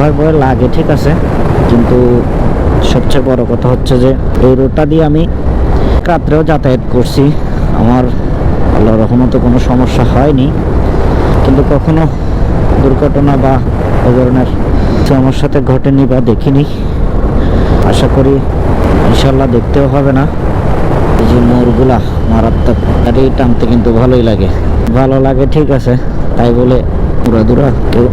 ভয় ভয় লাগে, ঠিক আছে? কিন্তু সবচেয়ে বড় কথা হচ্ছে যে, এই রোডটা দিয়ে আমি রাত্রেও যাতায়াত করছি। আমার আল্লাহ রহমতে কোনো সমস্যা হয়নি। কিন্তু কখনো দুর্ঘটনা বা এ ধরনের কিছু আমার সাথে ঘটেনি বা দেখিনি। আশা করি ইনশাল্লাহ দেখতেও হবে না। এই যে মোরগুলা মারাত্মক আর এই টানতে কিন্তু ভালোই লাগে। ভালো লাগে, ঠিক আছে। তাই বলে উড়াদুরা কেউ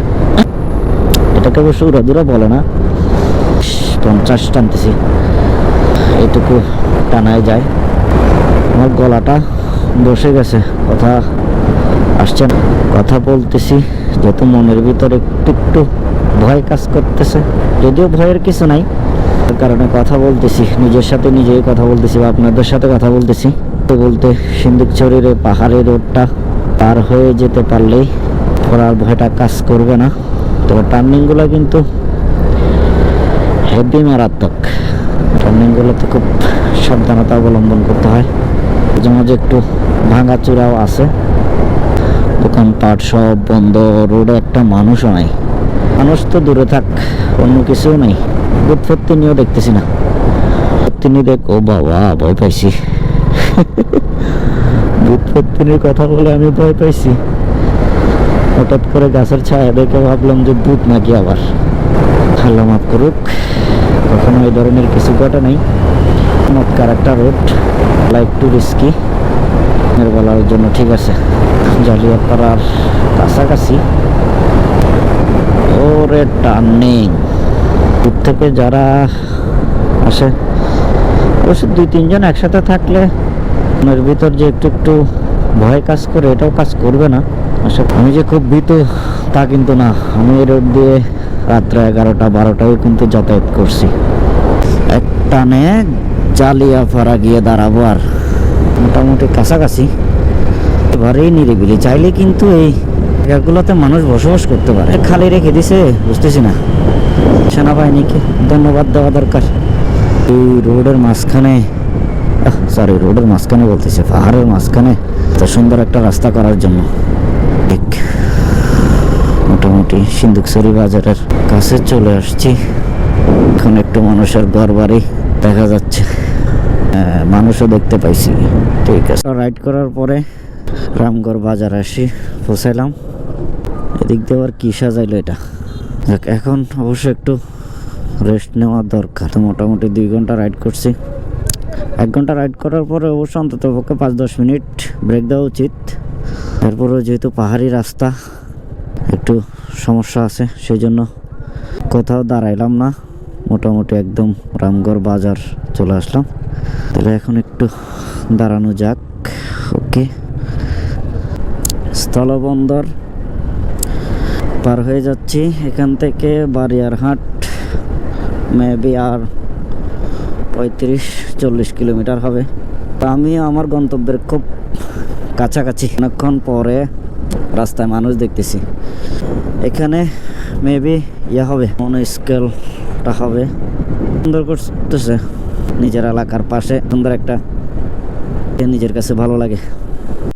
এটাকে অবশ্য উড়াদুরা বলে না। পঞ্চাশ টানতেছি। এইটুকু টানায় যায়। আমার গলাটা বসে গেছে, কথা আসছে কথা বলতেছি যেহেতু মনের ভিতরে একটু একটু ভয় কাজ করতেছে। যদিও ভয়ের কিছু নাই, তার কারণে কথা বলতেছি। নিজের সাথে নিজেই কথা বলতেছি বা আপনাদের সাথে কথা বলতেছি। তো বলতে সিন্দুকচরের পাহাড়ের রোডটা পার হয়ে যেতে পারলেই পড়ার ভয়টা কাজ করবে না। তবে টার্নিংগুলো কিন্তু হেভি মারাত্মক। টার্নিংগুলোতে খুব সাবধানতা অবলম্বন করতে হয়। মাঝে মাঝে একটু ভাঙাচুরাও আছে। দোকানপাট সব বন্ধ, রোডে একটা মানুষও নাই। মানুষ তো দূরে থাক, অন্য কিছুও নেই। বুথ নিয়েও দেখতেছি না। তিনি দেখ, ও বাবা, ভয় পাইছি। ফত্তিনির কথা বলে আমি ভয় পাইছি। হঠাৎ করে গাছের ছায়া দেখে ভাবলাম যে ভূত নাকি আবার। আল্লাহ মাফ করুক, কখনো এই ধরনের কিছু ঘটে নাই। চমৎকার একটা রোড টু রিস্কি বেলার জন্য ঠিক আছে। জালিয়াপাড়ার কাছাকাছি। ওরে টার্নিং দূর থেকে যারা আসে, অবশ্য দুই, তিনজন একসাথে থাকলে, মনের ভিতর যে একটু একটু ভয় কাজ করে, এটাও কাজ করবে না। আমি যে খুব ভীত, তা কিন্তু না। আমি রোড দিয়ে রাত্রে এগারোটা, বারোটায় কিন্তু যাতায়াত করছি। এক টানে জালিয়াপাড়া গিয়ে দাঁড়াবো আর মোটামুটি কাছাকাছি। এবারেই নিরিবিলি। চাইলে কিন্তু এই জায়গাগুলোতে মানুষ বসবাস করতে পারে। খালি রেখে দিছে, বুঝতেছি না। সেনাবাহিনীকে ধন্যবাদ দেওয়া দরকার। এই রোডের মাঝখানে সরি রোডের মাঝখানে বলতেছে, পাহাড়ের মাঝখানে এত সুন্দর একটা রাস্তা করার জন্য। মোটামুটি সিন্ধুকসরি বাজারের কাছে চলে আসছি। এখন একটু মানুষের ঘর বাড়ি দেখা যাচ্ছে। মানুষও দেখতে পাইছি। ঠিক আছে। রাইড করার পরে রামগড় বাজার আসি পৌঁছাইলাম। এদিক দিয়ে আবার কী সাজাইলো এটা? যাক, এখন অবশ্য একটু রেস্ট নেওয়া দরকার। তো মোটামুটি দুই ঘণ্টা রাইড করছি। এক ঘণ্টা রাইড করার পরে অবশ্য অন্তত পক্ষে পাঁচ দশ মিনিট ব্রেক দেওয়া উচিত। তারপরেও যেহেতু পাহাড়ি রাস্তা একটু সমস্যা আছে সেই জন্য কোথাও দাঁড়াইলাম না। মোটামুটি একদম রামগড় বাজার চলে আসলাম। তাহলে এখন একটু দাঁড়ানো যাক। ওকে। স্থলবন্দর পার হয়ে যাচ্ছি। এখান থেকে বারিয়ারহাট মেবি আর পঁয়ত্রিশ, চল্লিশ কিলোমিটার হবে। তা আমি আমার গন্তব্যের খুব কাছাকাছি। অনেকক্ষণ পরে রাস্তায় মানুষ দেখতেছি। এখানে মেবি ইয়া হবে মনে স্কেলটা হবে। সুন্দর করতেছে নিজের এলাকার পাশে, সুন্দর একটা নিজের কাছে ভালো লাগে।